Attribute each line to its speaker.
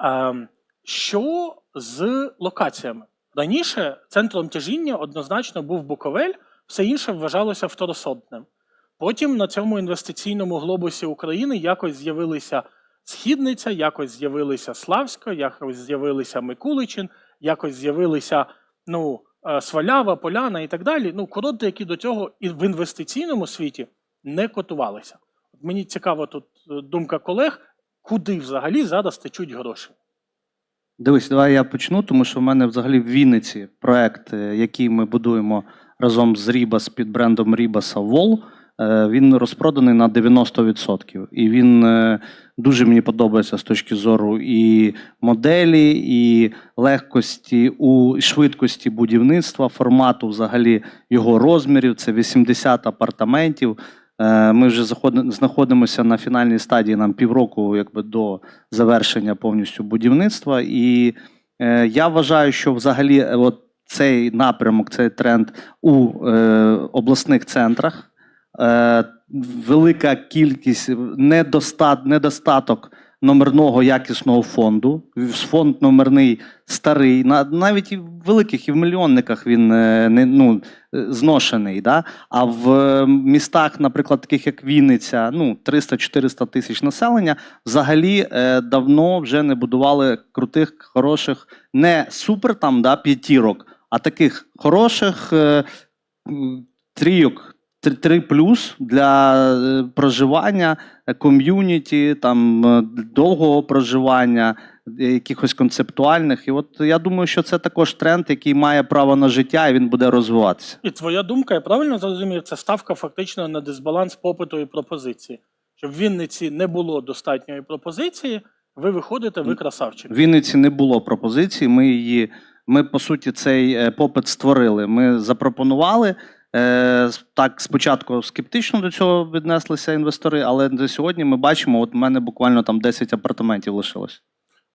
Speaker 1: Ем, Що з локаціями? Раніше центром тяжіння однозначно був Буковель, все інше вважалося второсортним. Потім на цьому інвестиційному глобусі України якось з'явилися Східниця, якось з'явилися Славська, якось з'явилися Микуличин, якось з'явилися ну, е, Свалява, Поляна і так далі. Ну, курорти, які до цього і в інвестиційному світі не котувалися. От мені цікава тут е, думка колег, куди взагалі зараз течуть гроші.
Speaker 2: Дивись, давай я почну, тому що в мене взагалі в Вінниці проект, е, який ми будуємо разом з Рібас під брендом Рібаса Вол. е, Він розпроданий на 90%. І він е, дуже мені подобається з точки зору і моделі, і легкості, у швидкості будівництва, формату взагалі його розмірів. Це 80 апартаментів. Е, Ми вже знаходимося на фінальній стадії нам півроку якби, до завершення повністю будівництва. І е, я вважаю, що взагалі е, от цей напрямок, цей тренд у обласних центрах. Велика кількість недостат, недостаток номерного якісного фонду. Фонд номерний старий, навіть і в великих, і в мільйонниках він е, не ну, е, зношений. Да? А в е, містах, наприклад, таких як Вінниця, ну 300-400 тисяч населення, взагалі давно вже не будували крутих, хороших, не супер там да, п'ятірок, а таких хороших трійок. Три- плюс для е, проживання, е, ком'юніті, там е, довгого проживання, якихось концептуальних. І от я думаю, що це також тренд, який має право на життя, і він буде розвиватися.
Speaker 1: І твоя думка, я правильно зрозумів, це ставка фактично на дисбаланс попиту і пропозиції. Щоб в Вінниці не було достатньої пропозиції, ви виходите, ви красавчик.
Speaker 2: В Вінниці не було пропозиції. Ми її, ми по суті, цей попит створили. Ми запропонували. Е, Так, спочатку скептично до цього віднеслися інвестори, але на сьогодні ми бачимо, от в мене буквально там 10 апартаментів лишилось.